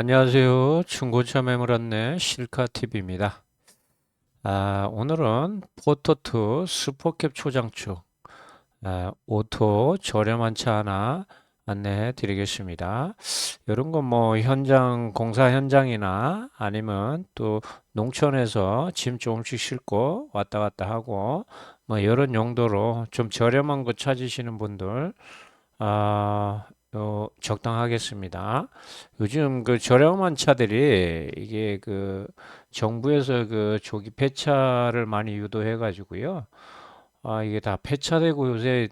안녕하세요. 중고차 매물 안내 실카TV입니다. 아, 오늘은 포토2 스포캡 초장축 아, 오토 저렴한 차 하나 안내해 드리겠습니다. 이런 건 뭐 현장 공사 현장이나 아니면 또 농촌에서 짐 조금씩 싣고 왔다 갔다 하고 뭐 이런 용도로 좀 저렴한 거 찾으시는 분들 아, 어, 적당하겠습니다. 요즘 그 저렴한 차들이 이게 그 정부에서 그 조기 폐차를 많이 유도해 가지고요. 아, 이게 다 폐차되고 요새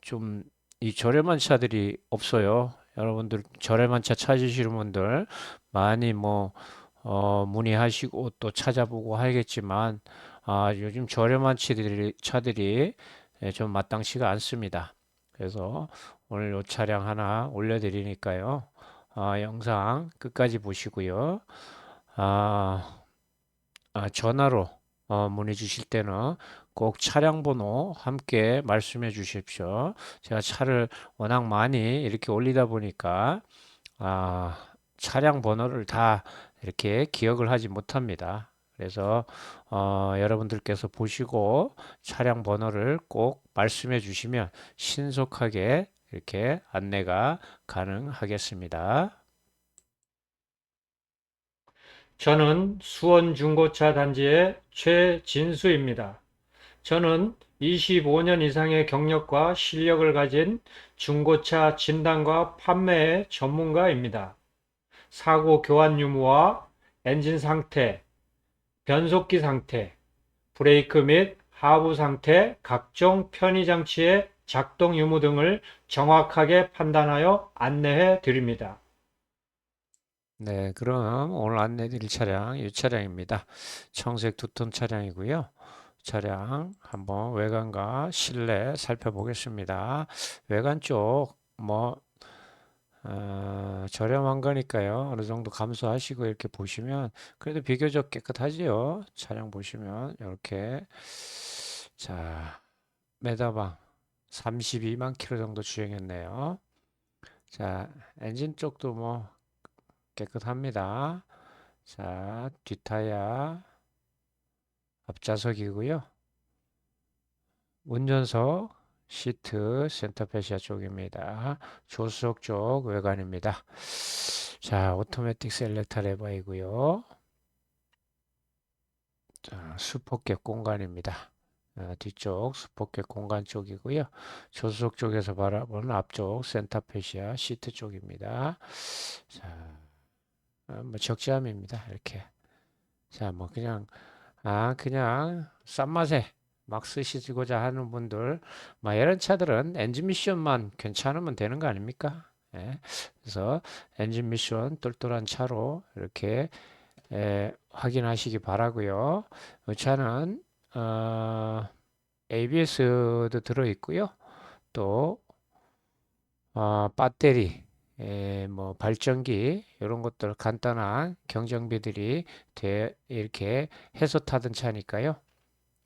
좀 이 저렴한 차들이 없어요. 여러분들 저렴한 차 찾으시는 분들 많이 뭐 어, 문의하시고 또 찾아보고 하겠지만 아, 요즘 저렴한 차들이 차들이 예, 좀 마땅치가 않습니다. 그래서 오늘 이 차량 하나 올려드리니까요. 아, 영상 끝까지 보시고요. 아, 아, 전화로 어, 문의 주실 때는 꼭 차량 번호 함께 말씀해 주십시오. 제가 차를 워낙 많이 이렇게 올리다 보니까 아, 차량 번호를 다 이렇게 기억을 하지 못합니다. 그래서 어, 여러분들께서 보시고 차량 번호를 꼭 말씀해 주시면 신속하게 이렇게 안내가 가능하겠습니다. 저는 수원 중고차 단지의 최진수입니다. 저는 25년 이상의 경력과 실력을 가진 중고차 진단과 판매의 전문가입니다. 사고 교환 유무와 엔진 상태, 변속기 상태, 브레이크 및 하부 상태, 각종 편의 장치의 작동 유무 등을 정확하게 판단하여 안내해 드립니다. 네, 그럼 오늘 안내 드릴 차량 이 차량입니다. 청색 두톤 차량이고요. 차량 한번 외관과 실내 살펴보겠습니다. 외관 쪽뭐 어, 저렴한 거니까요. 어느 정도 감수하시고 이렇게 보시면 그래도 비교적 깨끗하지요. 차량 보시면 이렇게 자 메다방 32만 킬로 정도 주행했네요. 자 엔진 쪽도 뭐 깨끗합니다. 자 뒷타야 앞좌석이고요. 운전석 시트 센터페시아 쪽입니다. 조수석 쪽 외관입니다. 자, 오토매틱 셀렉터 레버이고요. 자, 수폭격 공간입니다. 어, 뒤쪽 수폭격 공간 쪽이고요. 조수석 쪽에서 바라보는 앞쪽 센터페시아 시트 쪽입니다. 자, 어, 뭐 적재함입니다. 이렇게. 자, 뭐 그냥 아, 그냥 싼 맛에 막 쓰시고자 하는 분들, 막 이런 차들은 엔진 미션만 괜찮으면 되는 거 아닙니까? 예. 그래서 엔진 미션 똘똘한 차로 이렇게 예, 확인하시기 바라고요. 이 차는 어, ABS도 들어 있고요. 또 어, 배터리, 예, 뭐 발전기 이런 것들 간단한 경정비들이 돼 이렇게 해서 타던 차니까요.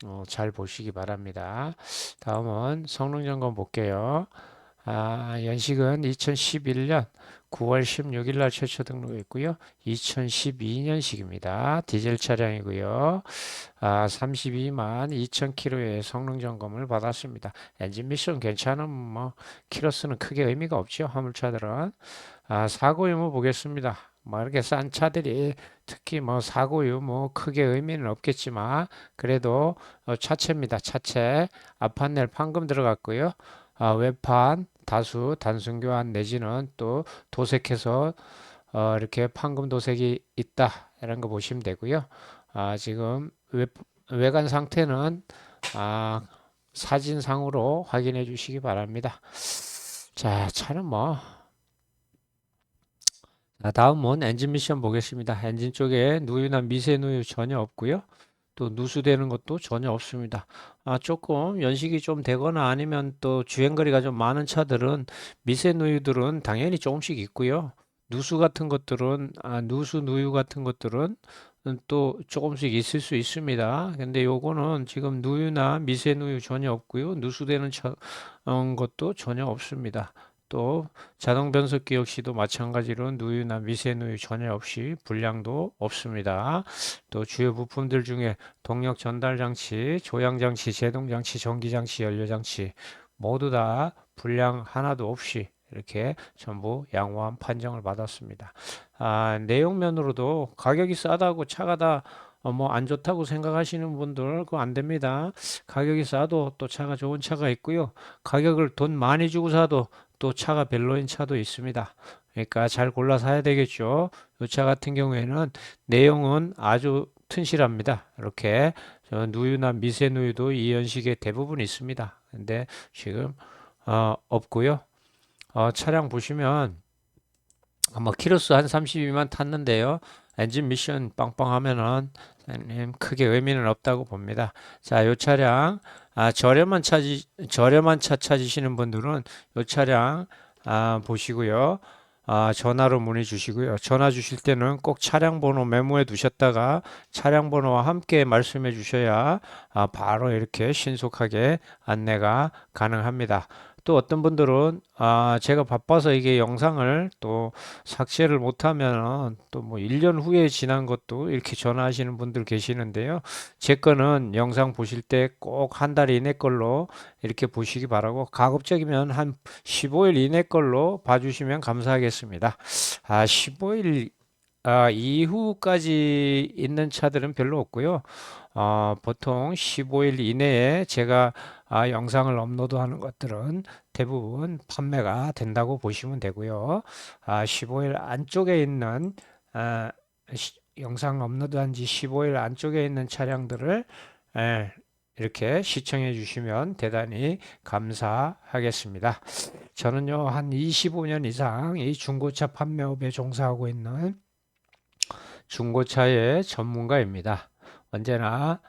어, 잘 보시기 바랍니다. 다음은 성능 점검 볼게요. 아, 연식은 2011년 9월 16일 날 최초 등록했고요. 2012년식입니다. 디젤 차량이고요. 아, 32만 2천0 0의 성능 점검을 받았습니다. 엔진 미션 괜찮은 뭐 키로수는 크게 의미가 없죠. 화물차들은. 아, 사고 유무 보겠습니다. 뭐 이렇게 싼 차들이 특히 뭐 사고 유 뭐 크게 의미는 없겠지만 그래도 어, 차체입니다. 차체 앞판넬 판금 들어갔고요. 아, 외판 다수 단순 교환 내지는 또 도색해서 어, 이렇게 판금 도색이 있다 이런 거 보시면 되고요. 아, 지금 외, 외관 상태는 아, 사진상으로 확인해 주시기 바랍니다. 자, 차는 뭐 자, 다음은 엔진 미션 보겠습니다. 엔진 쪽에 누유나 미세 누유 전혀 없고요. 또 누수되는 것도 전혀 없습니다. 아, 조금 연식이 좀 되거나 아니면 또 주행거리가 좀 많은 차들은 미세 누유들은 당연히 조금씩 있고요. 누수 같은 것들은 아, 누수 누유 같은 것들은 또 조금씩 있을 수 있습니다. 근데 요거는 지금 누유나 미세 누유 전혀 없고요. 누수되는 차, 어, 것도 전혀 없습니다. 또 자동 변속기 역시도 마찬가지로 누유나 미세 누유 전혀 없이 불량도 없습니다. 또 주요 부품들 중에 동력 전달 장치, 조향 장치, 제동 장치, 전기 장치, 연료 장치 모두 다 불량 하나도 없이 이렇게 전부 양호한 판정을 받았습니다. 아, 내용면으로도 가격이 싸다고 차가 다뭐안 좋다고 생각하시는 분들 그거 안 됩니다. 가격이 싸도 또 차가 좋은 차가 있고요. 가격을 돈 많이 주고 사도 또 차가 별로인 차도 있습니다. 그러니까 잘 골라 사야 되겠죠. 이 차 같은 경우에는 내용은 아주 튼실합니다. 이렇게 저 누유나 미세 누유도 이 연식에 대부분 있습니다. 근데 지금 어, 없고요. 어, 차량 보시면 아마 키로수 한 32만 탔는데요. 엔진 미션 빵빵하면은 음, 크게 의미는 없다고 봅니다. 자, 이 차량 아, 저렴한 차지 저렴한 차 찾으시는 분들은 이 차량 아, 보시고요. 아, 전화로 문의 주시고요. 전화 주실 때는 꼭 차량 번호 메모해 두셨다가 차량 번호와 함께 말씀해 주셔야 아, 바로 이렇게 신속하게 안내가 가능합니다. 또 어떤 분들은 아 제가 바빠서 이게 영상을 또 삭제를 못하면 또 뭐 1년 후에 지난 것도 이렇게 전화하시는 분들 계시는데요. 제 거는 영상 보실 때 꼭 한 달 이내 걸로 이렇게 보시기 바라고 가급적이면 한 15일 이내 걸로 봐주시면 감사하겠습니다. 아 15일 아, 이후까지 있는 차들은 별로 없고요. 어, 보통 15일 이내에 제가 아, 영상을 업로드하는 것들은 대부분 판매가 된다고 보시면 되고요. 아, 15일 안쪽에 있는 아, 시, 영상 업로드한 지 15일 안쪽에 있는 차량들을 에, 이렇게 시청해 주시면 대단히 감사하겠습니다. 저는요, 한 25년 이상 이 중고차 판매업에 종사하고 있는 중고차의 전문가입니다. 언제나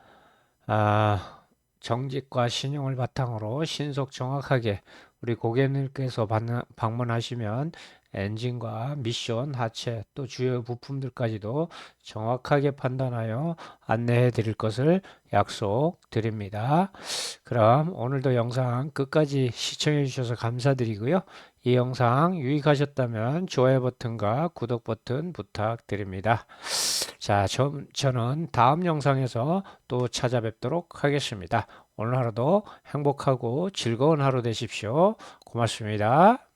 아, 정직과 신용을 바탕으로 신속 정확하게 우리 고객님께서 방문하시면 엔진과 미션, 하체 또 주요 부품들까지도 정확하게 판단하여 안내해 드릴 것을 약속드립니다. 그럼 오늘도 영상 끝까지 시청해 주셔서 감사드리고요. 이 영상 유익하셨다면 좋아요 버튼과 구독 버튼 부탁드립니다. 자, 저, 저는 다음 영상에서 또 찾아뵙도록 하겠습니다. 오늘 하루도 행복하고 즐거운 하루 되십시오. 고맙습니다.